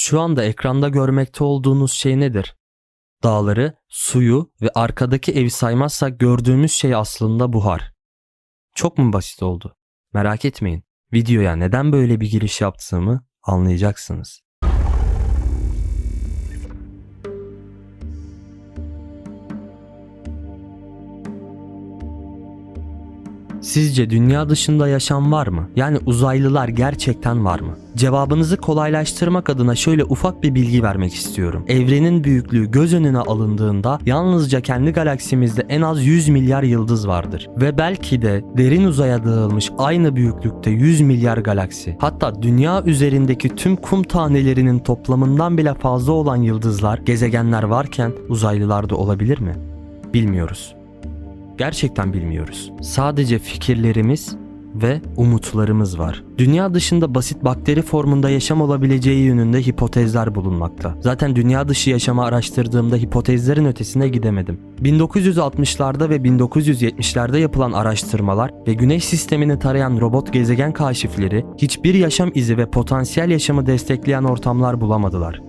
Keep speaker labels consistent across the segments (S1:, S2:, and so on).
S1: Şu anda ekranda görmekte olduğunuz şey nedir? Dağları, suyu ve arkadaki evi saymazsak gördüğümüz şey aslında buhar. Çok mu basit oldu? Merak etmeyin. Videoya neden böyle bir giriş yaptığımı anlayacaksınız. Sizce dünya dışında yaşam var mı? Yani uzaylılar gerçekten var mı? Cevabınızı kolaylaştırmak adına şöyle ufak bir bilgi vermek istiyorum. Evrenin büyüklüğü göz önüne alındığında yalnızca kendi galaksimizde en az 100 milyar yıldız vardır. Ve belki de derin uzaya dağılmış aynı büyüklükte 100 milyar galaksi. Hatta dünya üzerindeki tüm kum tanelerinin toplamından bile fazla olan yıldızlar, gezegenler varken uzaylılar da olabilir mi? Bilmiyoruz. Gerçekten bilmiyoruz. Sadece fikirlerimiz ve umutlarımız var. Dünya dışında basit bakteri formunda yaşam olabileceği yönünde hipotezler bulunmakta. Zaten dünya dışı yaşamı araştırdığımda hipotezlerin ötesine gidemedim. 1960'larda ve 1970'lerde yapılan araştırmalar ve güneş sistemini tarayan robot gezegen kaşifleri hiçbir yaşam izi ve potansiyel yaşamı destekleyen ortamlar bulamadılar.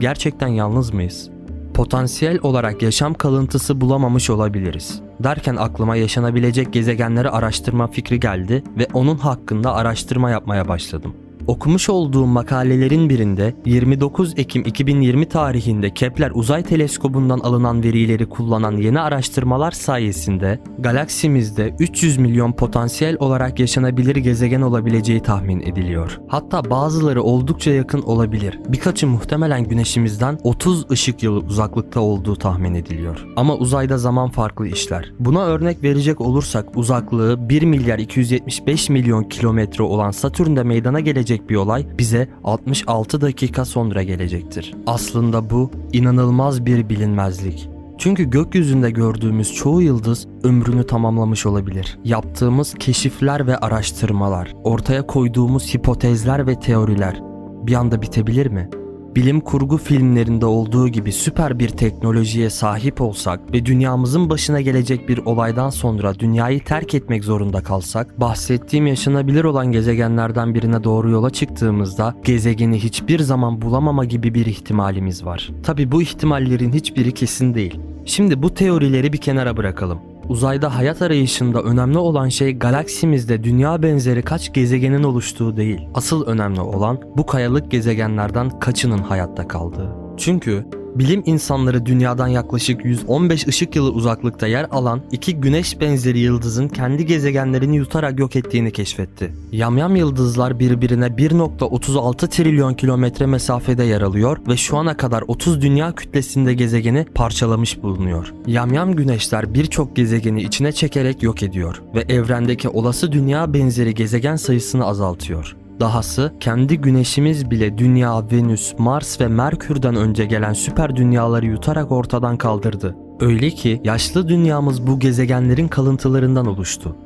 S1: Gerçekten yalnız mıyız? Potansiyel olarak yaşam kalıntısı bulamamış olabiliriz. Derken aklıma yaşanabilecek gezegenleri araştırma fikri geldi ve onun hakkında araştırma yapmaya başladım. Okumuş olduğum makalelerin birinde 29 Ekim 2020 tarihinde Kepler Uzay Teleskobu'ndan alınan verileri kullanan yeni araştırmalar sayesinde galaksimizde 300 milyon potansiyel olarak yaşanabilir gezegen olabileceği tahmin ediliyor. Hatta bazıları oldukça yakın olabilir. Birkaçı muhtemelen güneşimizden 30 ışık yılı uzaklıkta olduğu tahmin ediliyor. Ama uzayda zaman farklı işler. Buna örnek verecek olursak uzaklığı 1 milyar 275 milyon kilometre olan Satürn'de meydana gelecek bir olay bize 66 dakika sonra gelecektir. Aslında bu inanılmaz bir bilinmezlik. Çünkü gökyüzünde gördüğümüz çoğu yıldız ömrünü tamamlamış olabilir. Yaptığımız keşifler ve araştırmalar, ortaya koyduğumuz hipotezler ve teoriler bir anda bitebilir mi? Bilim kurgu filmlerinde olduğu gibi süper bir teknolojiye sahip olsak ve dünyamızın başına gelecek bir olaydan sonra dünyayı terk etmek zorunda kalsak, bahsettiğim yaşanabilir olan gezegenlerden birine doğru yola çıktığımızda gezegeni hiçbir zaman bulamama gibi bir ihtimalimiz var. Tabi bu ihtimallerin hiçbiri kesin değil. Şimdi bu teorileri bir kenara bırakalım. Uzayda hayat arayışında önemli olan şey galaksimizde dünya benzeri kaç gezegenin oluştuğu değil. Asıl önemli olan bu kayalık gezegenlerden kaçının hayatta kaldığı. Çünkü bilim insanları dünyadan yaklaşık 115 ışık yılı uzaklıkta yer alan iki güneş benzeri yıldızın kendi gezegenlerini yutarak yok ettiğini keşfetti. Yamyam yıldızlar birbirine 1.36 trilyon kilometre mesafede yer alıyor ve şu ana kadar 30 dünya kütlesinde gezegeni parçalamış bulunuyor. Yamyam güneşler birçok gezegeni içine çekerek yok ediyor ve evrendeki olası dünya benzeri gezegen sayısını azaltıyor. Dahası kendi güneşimiz bile Dünya, Venüs, Mars ve Merkür'den önce gelen süper dünyaları yutarak ortadan kaldırdı. Öyle ki yaşlı dünyamız bu gezegenlerin kalıntılarından oluştu.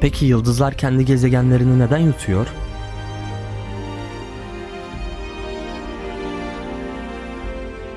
S1: Peki yıldızlar kendi gezegenlerini neden yutuyor?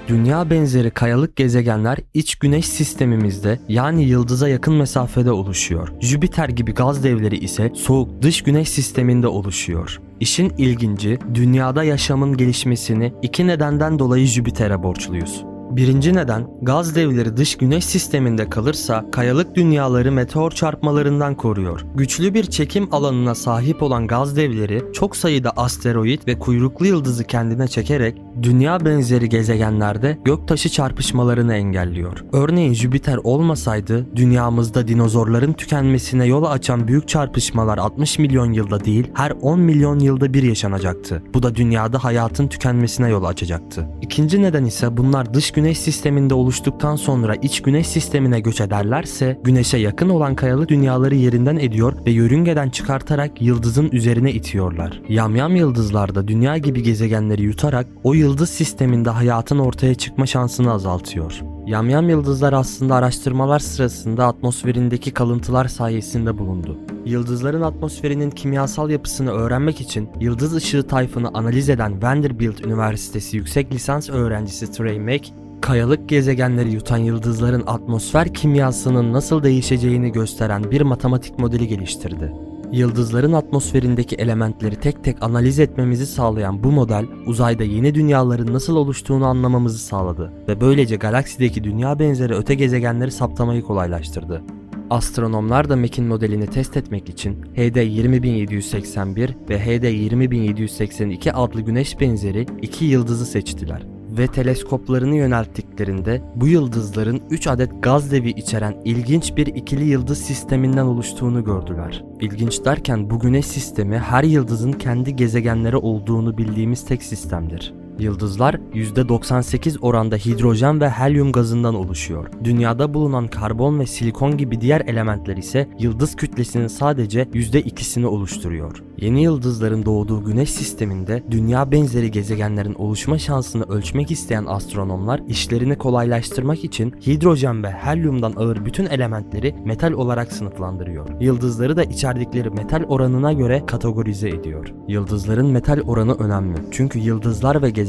S1: Dünya benzeri kayalık gezegenler iç güneş sistemimizde yani yıldıza yakın mesafede oluşuyor. Jüpiter gibi gaz devleri ise soğuk dış güneş sisteminde oluşuyor. İşin ilginci dünyada yaşamın gelişmesini iki nedenden dolayı Jüpiter'e borçluyuz. Birinci neden gaz devleri dış güneş sisteminde kalırsa kayalık dünyaları meteor çarpmalarından koruyor. Güçlü bir çekim alanına sahip olan gaz devleri çok sayıda asteroid ve kuyruklu yıldızı kendine çekerek dünya benzeri gezegenlerde göktaşı çarpışmalarını engelliyor. Örneğin Jüpiter olmasaydı dünyamızda dinozorların tükenmesine yol açan büyük çarpışmalar 60 milyon yılda değil her 10 milyon yılda bir yaşanacaktı. Bu da dünyada hayatın tükenmesine yol açacaktı. İkinci neden ise bunlar dış güneş sisteminde oluştuktan sonra iç güneş sistemine göç ederlerse güneşe yakın olan kayalı dünyaları yerinden ediyor ve yörüngeden çıkartarak yıldızın üzerine itiyorlar. Yamyam yıldızlarda dünya gibi gezegenleri yutarak o yıldız sisteminde hayatın ortaya çıkma şansını azaltıyor. Yamyam yıldızlar aslında araştırmalar sırasında atmosferindeki kalıntılar sayesinde bulundu. Yıldızların atmosferinin kimyasal yapısını öğrenmek için yıldız ışığı tayfını analiz eden Vanderbilt Üniversitesi yüksek lisans öğrencisi Trey Mack, kayalık gezegenleri yutan yıldızların atmosfer kimyasının nasıl değişeceğini gösteren bir matematik modeli geliştirdi. Yıldızların atmosferindeki elementleri tek tek analiz etmemizi sağlayan bu model, uzayda yeni dünyaların nasıl oluştuğunu anlamamızı sağladı ve böylece galaksideki dünya benzeri öte gezegenleri saptamayı kolaylaştırdı. Astronomlar da Mekin modelini test etmek için HD 20781 ve HD 20782 adlı güneş benzeri iki yıldızı seçtiler ve teleskoplarını yönelttiklerinde bu yıldızların 3 adet gaz devi içeren ilginç bir ikili yıldız sisteminden oluştuğunu gördüler. İlginç derken bu güneş sistemi her yıldızın kendi gezegenleri olduğunu bildiğimiz tek sistemdir. Yıldızlar %98 oranda hidrojen ve helyum gazından oluşuyor. Dünyada bulunan karbon ve silikon gibi diğer elementler ise yıldız kütlesinin sadece %2'sini oluşturuyor. Yeni yıldızların doğduğu güneş sisteminde dünya benzeri gezegenlerin oluşma şansını ölçmek isteyen astronomlar işlerini kolaylaştırmak için hidrojen ve helyumdan ağır bütün elementleri metal olarak sınıflandırıyor. Yıldızları da içerdikleri metal oranına göre kategorize ediyor. Yıldızların metal oranı önemli. Çünkü yıldızlar ve gezegenler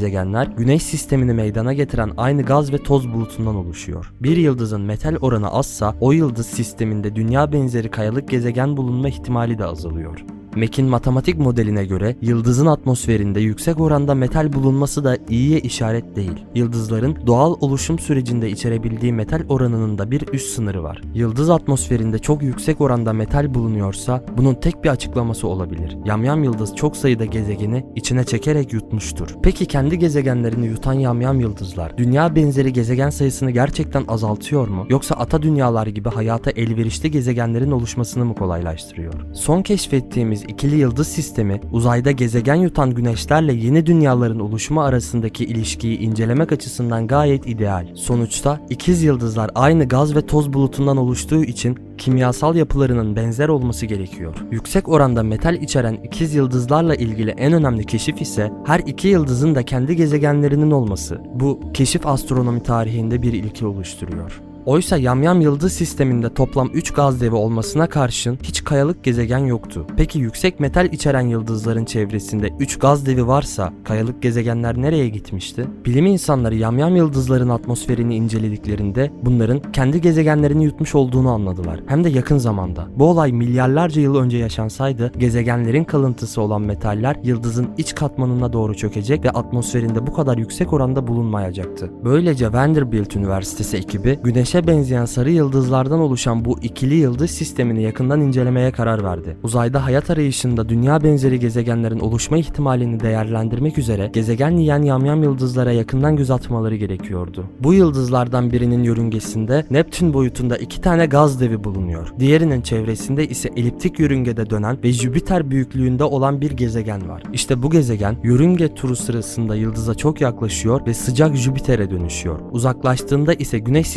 S1: güneş sistemini meydana getiren aynı gaz ve toz bulutundan oluşuyor. Bir yıldızın metal oranı azsa o yıldız sisteminde dünya benzeri kayalık gezegen bulunma ihtimali de azalıyor. Mekin matematik modeline göre yıldızın atmosferinde yüksek oranda metal bulunması da iyiye işaret değil. Yıldızların doğal oluşum sürecinde içerebildiği metal oranının da bir üst sınırı var. Yıldız atmosferinde çok yüksek oranda metal bulunuyorsa bunun tek bir açıklaması olabilir. Yamyam yıldız çok sayıda gezegeni içine çekerek yutmuştur. Peki kendi gezegenlerini yutan yamyam yıldızlar dünya benzeri gezegen sayısını gerçekten azaltıyor mu? Yoksa ata dünyalar gibi hayata elverişli gezegenlerin oluşmasını mı kolaylaştırıyor? Son keşfettiğimiz ikili yıldız sistemi uzayda gezegen yutan güneşlerle yeni dünyaların oluşumu arasındaki ilişkiyi incelemek açısından gayet ideal. Sonuçta ikiz yıldızlar aynı gaz ve toz bulutundan oluştuğu için kimyasal yapılarının benzer olması gerekiyor. Yüksek oranda metal içeren ikiz yıldızlarla ilgili en önemli keşif ise her iki yıldızın da kendi gezegenlerinin olması. Bu keşif astronomi tarihinde bir ilki oluşturuyor. Oysa Yamyam yıldız sisteminde toplam 3 gaz devi olmasına karşın hiç kayalık gezegen yoktu. Peki yüksek metal içeren yıldızların çevresinde 3 gaz devi varsa kayalık gezegenler nereye gitmişti? Bilim insanları Yamyam yıldızların atmosferini incelediklerinde bunların kendi gezegenlerini yutmuş olduğunu anladılar. Hem de yakın zamanda. Bu olay milyarlarca yıl önce yaşansaydı gezegenlerin kalıntısı olan metaller yıldızın iç katmanına doğru çökecek ve atmosferinde bu kadar yüksek oranda bulunmayacaktı. Böylece Vanderbilt Üniversitesi ekibi Güneşe benzeyen sarı yıldızlardan oluşan bu ikili yıldız sistemini yakından incelemeye karar verdi. Uzayda hayat arayışında dünya benzeri gezegenlerin oluşma ihtimalini değerlendirmek üzere gezegen yiyen yamyam yıldızlara yakından göz atmaları gerekiyordu. Bu yıldızlardan birinin yörüngesinde Neptün boyutunda iki tane gaz devi bulunuyor. Diğerinin çevresinde ise eliptik yörüngede dönen ve Jüpiter büyüklüğünde olan bir gezegen var. İşte bu gezegen yörünge turu sırasında yıldıza çok yaklaşıyor ve sıcak Jüpiter'e dönüşüyor. Uzaklaştığında ise Güneş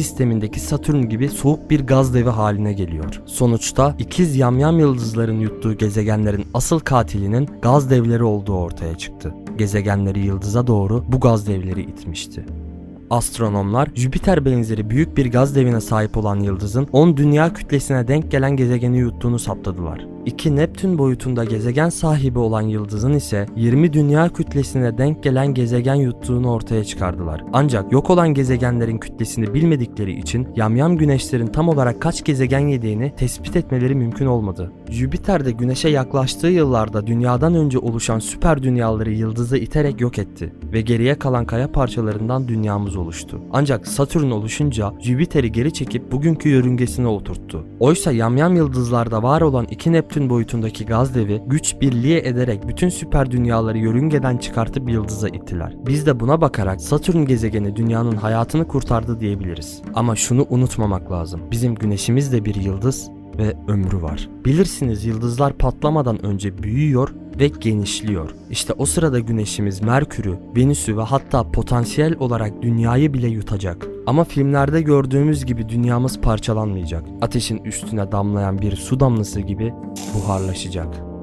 S1: sistemindeki Satürn gibi soğuk bir gaz devi haline geliyor. Sonuçta ikiz yamyam yıldızların yuttuğu gezegenlerin asıl katilinin gaz devleri olduğu ortaya çıktı. Gezegenleri yıldıza doğru bu gaz devleri itmişti. Astronomlar Jüpiter benzeri büyük bir gaz devine sahip olan yıldızın 10 dünya kütlesine denk gelen gezegeni yuttuğunu saptadılar. 2 Neptün boyutunda gezegen sahibi olan yıldızın ise 20 dünya kütlesine denk gelen gezegen yuttuğunu ortaya çıkardılar. Ancak yok olan gezegenlerin kütlesini bilmedikleri için yamyam güneşlerin tam olarak kaç gezegen yediğini tespit etmeleri mümkün olmadı. Jüpiter de güneşe yaklaştığı yıllarda dünyadan önce oluşan süper dünyaları yıldızı iterek yok etti ve geriye kalan kaya parçalarından dünyamız oluştu. Ancak Satürn oluşunca Jüpiter'i geri çekip bugünkü yörüngesine oturttu. Oysa yamyam yıldızlarda var olan iki Neptün boyutundaki gaz devi güç birliğe ederek bütün süper dünyaları yörüngeden çıkartıp yıldıza ittiler. Biz de buna bakarak Satürn gezegeni dünyanın hayatını kurtardı diyebiliriz. Ama şunu unutmamak lazım. Bizim güneşimiz de bir yıldız ve ömrü var. Bilirsiniz yıldızlar patlamadan önce büyüyor ve genişliyor. İşte o sırada güneşimiz Merkür'ü, Venüs'ü ve hatta potansiyel olarak dünyayı bile yutacak. Ama filmlerde gördüğümüz gibi dünyamız parçalanmayacak. Ateşin üstüne damlayan bir su damlası gibi buharlaşacak.